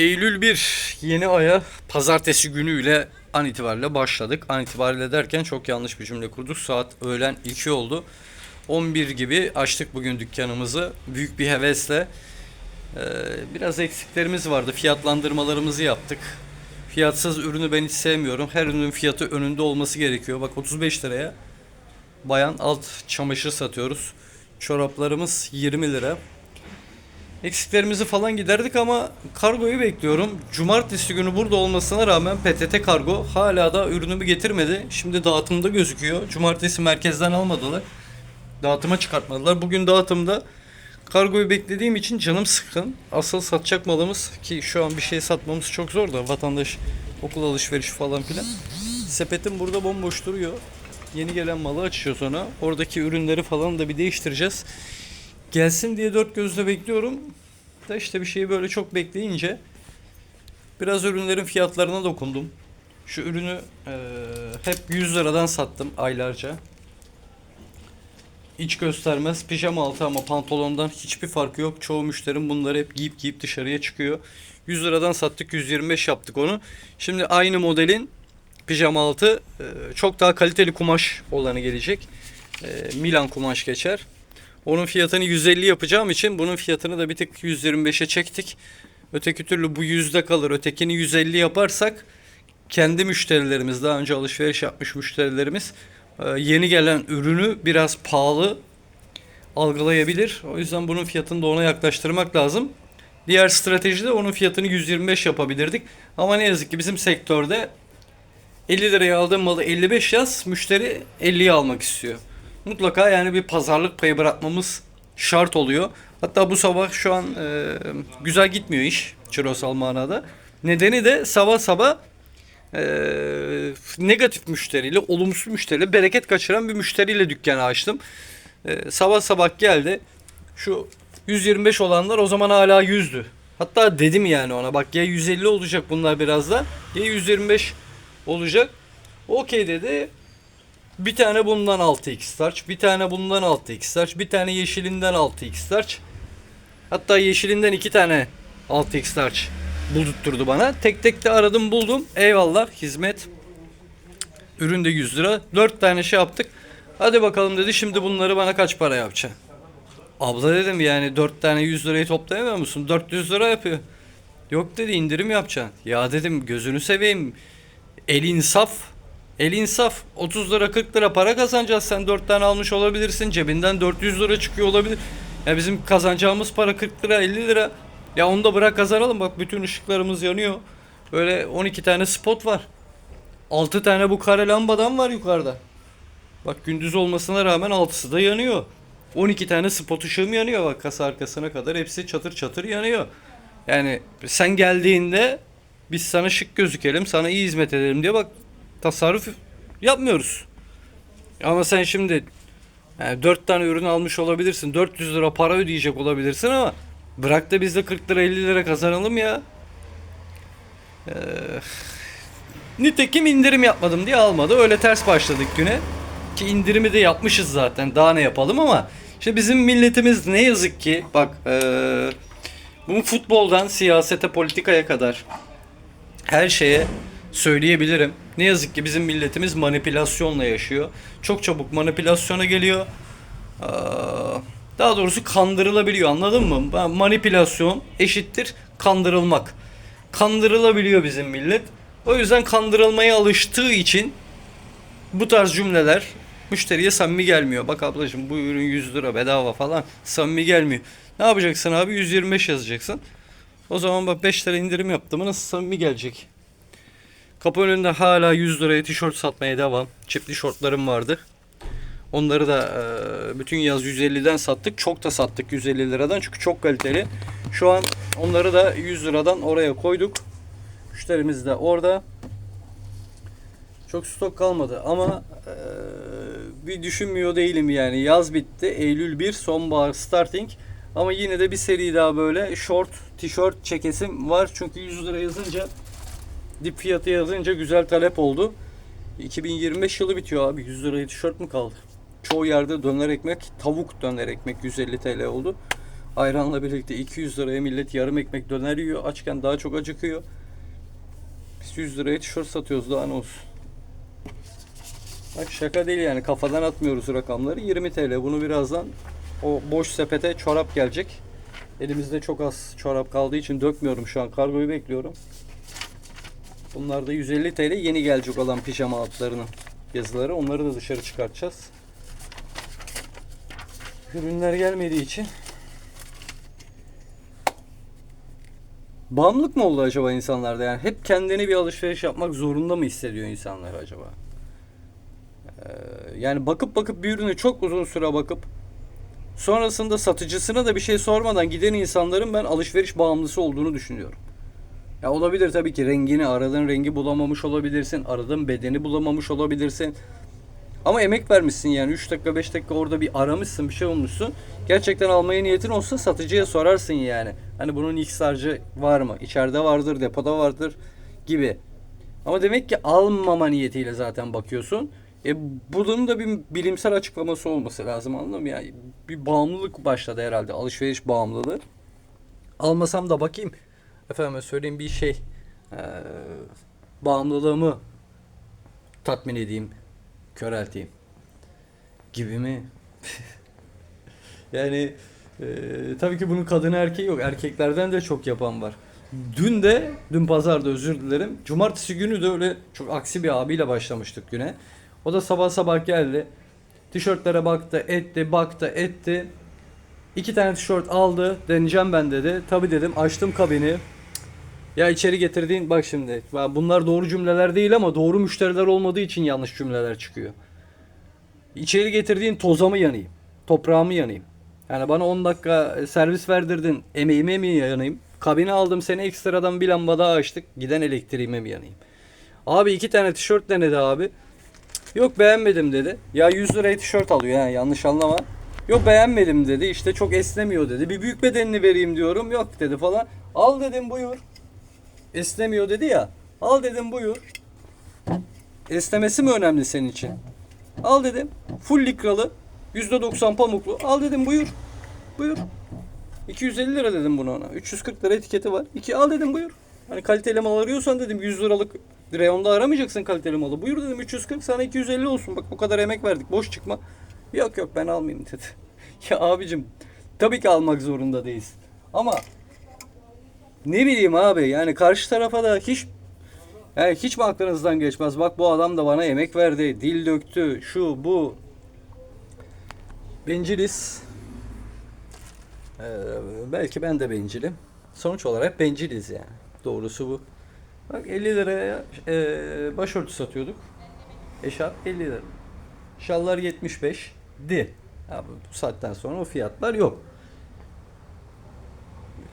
Eylül 1 yeni aya pazartesi günüyle an itibariyle başladık. An itibariyle derken çok yanlış bir cümle kurduk. Saat öğlen 2 oldu. 11 gibi açtık bugün dükkanımızı. Büyük bir hevesle. Ee, biraz eksiklerimiz vardı. Fiyatlandırmalarımızı yaptık. Fiyatsız ürünü ben hiç sevmiyorum. Her ürünün fiyatı önünde olması gerekiyor. Bak 35 liraya bayan alt çamaşır satıyoruz. Çoraplarımız 20 lira. Eksiklerimizi falan giderdik ama kargoyu bekliyorum. Cumartesi günü burada olmasına rağmen PTT kargo hala da ürünümü getirmedi. Şimdi dağıtımda gözüküyor. Cumartesi merkezden almadılar. Dağıtıma çıkartmadılar. Bugün dağıtımda kargoyu beklediğim için canım sıkkın. Asıl satacak malımız ki şu an bir şey satmamız çok zor da vatandaş okul alışverişi falan filan. Sepetim burada bomboş duruyor. Yeni gelen malı açıyor sonra. Oradaki ürünleri falan da bir değiştireceğiz. Gelsin diye dört gözle bekliyorum. Da işte bir şeyi böyle çok bekleyince biraz ürünlerin fiyatlarına dokundum. Şu ürünü eee, hep 100 liradan sattım aylarca. İç göstermez pijama altı ama pantolondan hiçbir farkı yok. Çoğu müşterim bunları hep giyip giyip dışarıya çıkıyor. 100 liradan sattık 125 yaptık onu. Şimdi aynı modelin pijama altı çok daha kaliteli kumaş olanı gelecek. Milan kumaş geçer. Onun fiyatını 150 yapacağım için bunun fiyatını da bir tık 125'e çektik. Öteki türlü bu yüzde kalır. Ötekini 150 yaparsak kendi müşterilerimiz daha önce alışveriş yapmış müşterilerimiz e, yeni gelen ürünü biraz pahalı algılayabilir. O yüzden bunun fiyatını da ona yaklaştırmak lazım. Diğer strateji de onun fiyatını 125 yapabilirdik. Ama ne yazık ki bizim sektörde 50 liraya aldığım malı 55 yaz, müşteri 50'ye almak istiyor. Mutlaka yani bir pazarlık payı bırakmamız şart oluyor. Hatta bu sabah şu an e, güzel gitmiyor iş çirosal manada. Nedeni de sabah sabah e, negatif müşteriyle, olumsuz müşteriyle, bereket kaçıran bir müşteriyle dükkanı açtım. E, sabah sabah geldi. Şu 125 olanlar o zaman hala 100'dü. Hatta dedim yani ona bak ya 150 olacak bunlar biraz da ya 125 olacak. Okey dedi. Bir tane bundan 6x starch, bir tane bundan 6x starch, bir tane yeşilinden 6x starch. Hatta yeşilinden iki tane 6x starch buldurtturdu bana. Tek tek de aradım buldum. Eyvallah hizmet. Ürün de 100 lira. 4 tane şey yaptık. Hadi bakalım dedi şimdi bunları bana kaç para yapacaksın? Abla dedim yani 4 tane 100 lirayı toplayamıyor musun? 400 lira yapıyor. Yok dedi indirim yapacaksın. Ya dedim gözünü seveyim. El insaf. El insaf. 30 lira 40 lira para kazanacağız. Sen 4 tane almış olabilirsin. Cebinden 400 lira çıkıyor olabilir. Ya bizim kazanacağımız para 40 lira 50 lira. Ya onu da bırak kazanalım. Bak bütün ışıklarımız yanıyor. Böyle 12 tane spot var. 6 tane bu kare lambadan var yukarıda. Bak gündüz olmasına rağmen 6'sı da yanıyor. 12 tane spot ışığım yanıyor bak kasa arkasına kadar. Hepsi çatır çatır yanıyor. Yani sen geldiğinde biz sana şık gözükelim, sana iyi hizmet edelim diye bak tasarruf yapmıyoruz. Ama sen şimdi yani 4 tane ürün almış olabilirsin. 400 lira para ödeyecek olabilirsin ama bırak da biz de 40 lira 50 lira kazanalım ya. Ee, nitekim indirim yapmadım diye almadı. Öyle ters başladık güne. Ki indirimi de yapmışız zaten. Daha ne yapalım ama işte bizim milletimiz ne yazık ki bak ee, bu futboldan siyasete politikaya kadar her şeye söyleyebilirim. Ne yazık ki bizim milletimiz manipülasyonla yaşıyor. Çok çabuk manipülasyona geliyor. Daha doğrusu kandırılabiliyor anladın mı? Manipülasyon eşittir kandırılmak. Kandırılabiliyor bizim millet. O yüzden kandırılmaya alıştığı için bu tarz cümleler müşteriye samimi gelmiyor. Bak ablacığım bu ürün 100 lira bedava falan samimi gelmiyor. Ne yapacaksın abi? 125 yazacaksın. O zaman bak 5 lira indirim yaptım nasıl samimi gelecek? Kapı önünde hala 100 liraya tişört satmaya devam. Çipli şortlarım vardı. Onları da e, bütün yaz 150'den sattık. Çok da sattık 150 liradan çünkü çok kaliteli. Şu an onları da 100 liradan oraya koyduk. Müşterimiz de orada. Çok stok kalmadı ama e, bir düşünmüyor değilim yani. Yaz bitti. Eylül 1 sonbahar starting. Ama yine de bir seri daha böyle short tişört çekesim var. Çünkü 100 lira yazınca dip fiyatı yazınca güzel talep oldu. 2025 yılı bitiyor abi. 100 liraya tişört mü kaldı? Çoğu yerde döner ekmek, tavuk döner ekmek 150 TL oldu. Ayranla birlikte 200 liraya millet yarım ekmek döner yiyor. Açken daha çok acıkıyor. Biz 100 liraya tişört satıyoruz daha ne olsun. Bak şaka değil yani kafadan atmıyoruz rakamları. 20 TL bunu birazdan o boş sepete çorap gelecek. Elimizde çok az çorap kaldığı için dökmüyorum şu an. Kargoyu bekliyorum. Bunlar da 150 TL yeni gelecek olan pijama altlarının yazıları. Onları da dışarı çıkartacağız. Ürünler gelmediği için Bağımlılık mı oldu acaba insanlarda? Yani hep kendini bir alışveriş yapmak zorunda mı hissediyor insanlar acaba? Ee, yani bakıp bakıp bir ürünü çok uzun süre bakıp sonrasında satıcısına da bir şey sormadan giden insanların ben alışveriş bağımlısı olduğunu düşünüyorum. Ya olabilir tabii ki rengini aradığın rengi bulamamış olabilirsin. Aradığın bedeni bulamamış olabilirsin. Ama emek vermişsin yani 3 dakika 5 dakika orada bir aramışsın bir şey olmuşsun. Gerçekten almaya niyetin olsa satıcıya sorarsın yani. Hani bunun X harcı var mı? İçeride vardır, depoda vardır gibi. Ama demek ki almama niyetiyle zaten bakıyorsun. E bunun da bir bilimsel açıklaması olması lazım anladın mı? Yani bir bağımlılık başladı herhalde. Alışveriş bağımlılığı. Almasam da bakayım. Efendim söyleyeyim bir şey. Ee, bağımlılığımı tatmin edeyim. Körelteyim. Gibi mi? yani e, tabii ki bunun kadını erkeği yok. Erkeklerden de çok yapan var. Dün de, dün pazarda özür dilerim. Cumartesi günü de öyle çok aksi bir abiyle başlamıştık güne. O da sabah sabah geldi. Tişörtlere baktı, etti, baktı, etti. İki tane tişört aldı. Deneyeceğim ben dedi. Tabii dedim. Açtım kabini. Ya içeri getirdiğin bak şimdi. Bunlar doğru cümleler değil ama doğru müşteriler olmadığı için yanlış cümleler çıkıyor. İçeri getirdiğin toza mı yanayım? Toprağa mı yanayım? Yani bana 10 dakika servis verdirdin. Emeğime mi yanayım? Kabini aldım seni ekstradan bir lamba daha açtık. Giden elektriğime mi yanayım? Abi iki tane tişört denedi abi. Yok beğenmedim dedi. Ya 100 liraya tişört alıyor ha yanlış anlama. Yok beğenmedim dedi. İşte çok esnemiyor dedi. Bir büyük bedenini vereyim diyorum. Yok dedi falan. Al dedim buyur. Esnemiyor dedi ya. Al dedim buyur. Esnemesi mi önemli senin için? Al dedim. Full likralı. %90 pamuklu. Al dedim buyur. Buyur. 250 lira dedim bunu ona. 340 lira etiketi var. İki al dedim buyur. Hani kaliteli mal arıyorsan dedim 100 liralık reyonda aramayacaksın kaliteli malı. Buyur dedim 340 sana 250 olsun. Bak bu kadar emek verdik. Boş çıkma. Yok yok ben almayayım dedi. ya abicim tabii ki almak zorunda değilsin. Ama ne bileyim abi yani karşı tarafa da hiç yani hiç mi aklınızdan geçmez? Bak bu adam da bana emek verdi, dil döktü, şu bu. Benciliz. Ee, belki ben de bencilim. Sonuç olarak benciliz yani. Doğrusu bu. Bak 50 liraya e, başörtü satıyorduk. Eşarp 50 lira. Şallar 75 di. Abi bu saatten sonra o fiyatlar yok.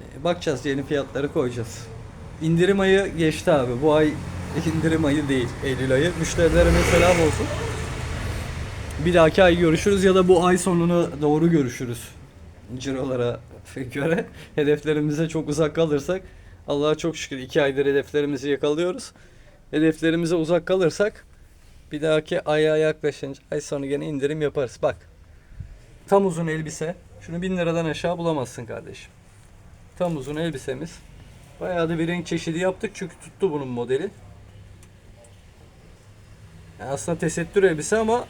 E, Bakacağız yeni fiyatları koyacağız. İndirim ayı geçti abi. Bu ay indirim ayı değil. Eylül ayı. Müşterilerime selam olsun. Bir dahaki ay görüşürüz ya da bu ay sonuna doğru görüşürüz. Cirolara göre hedeflerimize çok uzak kalırsak Allah'a çok şükür iki aydır hedeflerimizi yakalıyoruz. Hedeflerimize uzak kalırsak bir dahaki aya yaklaşınca ay sonu gene indirim yaparız. Bak tam uzun elbise. Şunu bin liradan aşağı bulamazsın kardeşim. Tam uzun elbisemiz. Bayağı da bir renk çeşidi yaptık çünkü tuttu bunun modeli. Yani aslında tesettür elbise ama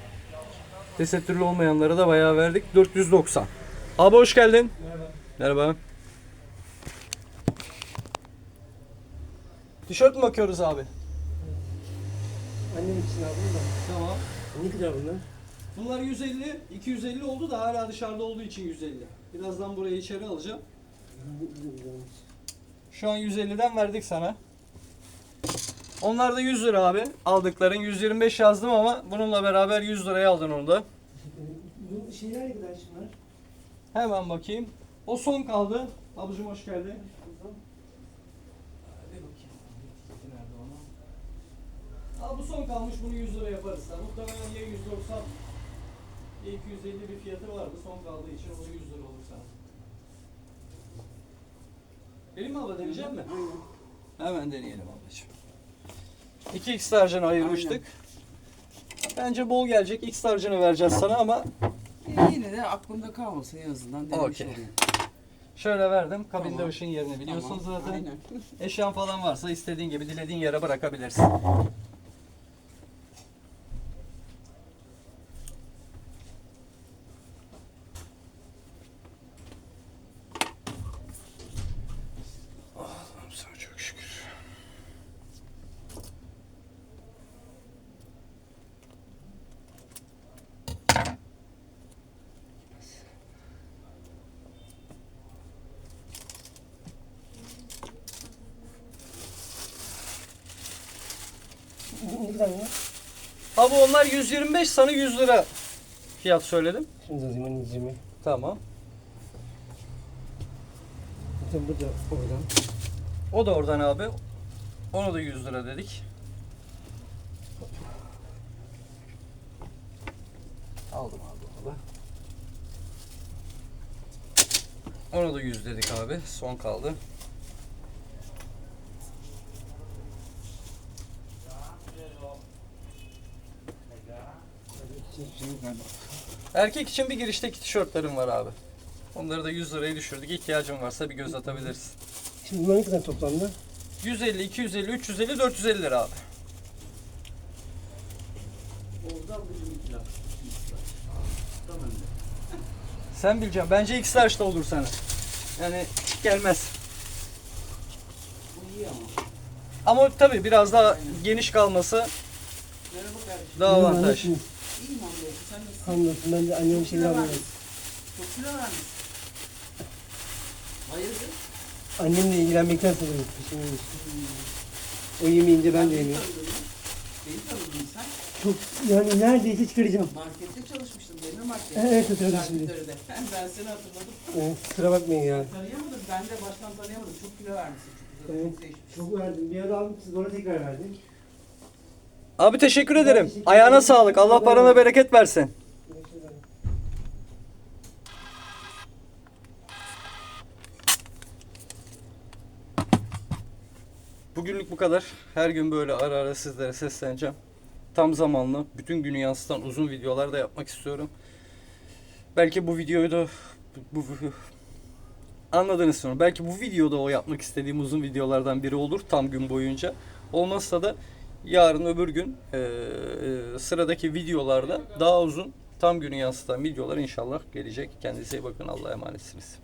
tesettürlü olmayanlara da bayağı verdik. 490. Abi hoş geldin. Merhaba. Merhaba. Tişört mü bakıyoruz abi? Annem için aldım da. Tamam. Ne kadar bunlar? Bunlar 150, 250 oldu da hala dışarıda olduğu için 150. Birazdan burayı içeri alacağım. Şu an 150'den verdik sana. Onlar da 100 lira abi. Aldıkların 125 yazdım ama bununla beraber 100 liraya aldın onu da. Bu şeyler ne kadar şunlar? Hemen bakayım. O son kaldı. Ablacığım hoş geldin. Al bu son kalmış bunu 100 lira yaparız sen. Muhtemelen ya 190 ya 250 bir fiyatı vardı. Son kaldığı için o da 100 lira olur sana. Vereyim mi abla deneyecek mi? Hemen deneyelim ablacığım. 2 X tarjını ayırmıştık. Bence bol gelecek. X tarjını vereceğiz sana ama Ya yine de aklımda kalmasın en azından denemiş Okey. olayım. Şöyle verdim. Kabinde Tamam. ışın yerini biliyorsun Tamam, zaten. Aynen. Eşyan falan varsa istediğin gibi dilediğin yere bırakabilirsin. Allah'ım sana çok şükür. Ne kadar bunlar? Abi onlar 125 sana 100 lira fiyat söyledim. Da alayım anneciğime. Tamam. Zaten bu da oradan. O da oradan abi. Onu da 100 lira dedik. Aldım abi onu da. Ona da 100 dedik abi. Son kaldı. Erkek için bir girişteki tişörtlerim var abi. Onları da 100 liraya düşürdük. İhtiyacın varsa bir göz atabilirsin. Şimdi bunlar ne kadar toplamda? 150, 250, 350, 450 lira abi. Sen bileceksin. Bence X large da olur sana. Yani gelmez. Bu iyi ama. Ama tabii biraz daha geniş kalması daha avantaj. İyiyim hamdolsun. Sen nasılsın? Hamdolsun ben de anneme bir şeyler alıyorum. Çok kilo vermişsin. Hayırdır? Annemle ilgilenmekten sanırım. Şimdi o yemeyince ben de yemiyorum. Beni tanıdın sen. Çok yani neredeyse çıkaracağım. Markette çalışmıştın mi markette? Evet, hatırladım şimdi. Ben seni hatırladım. Evet, kusura bakmayın ya. Tanıyamadım. Ben de baştan tanıyamadım. Çok kilo vermişsin. Çok güzel. Evet. Çok verdim. Bir ara aldım siz bana tekrar verdin. Abi teşekkür ederim. Ayağına sağlık. Allah parana bereket versin. Bugünlük bu kadar. Her gün böyle ara ara sizlere sesleneceğim. Tam zamanlı, bütün günü yansıtan uzun videolar da yapmak istiyorum. Belki bu videoyu da bu, bu- anladınız sonra. Belki bu videoda o yapmak istediğim uzun videolardan biri olur tam gün boyunca. Olmazsa da yarın öbür gün eee, sıradaki videolarda daha uzun tam günü yansıtan videolar inşallah gelecek. Kendinize iyi bakın. Allah'a emanetsiniz.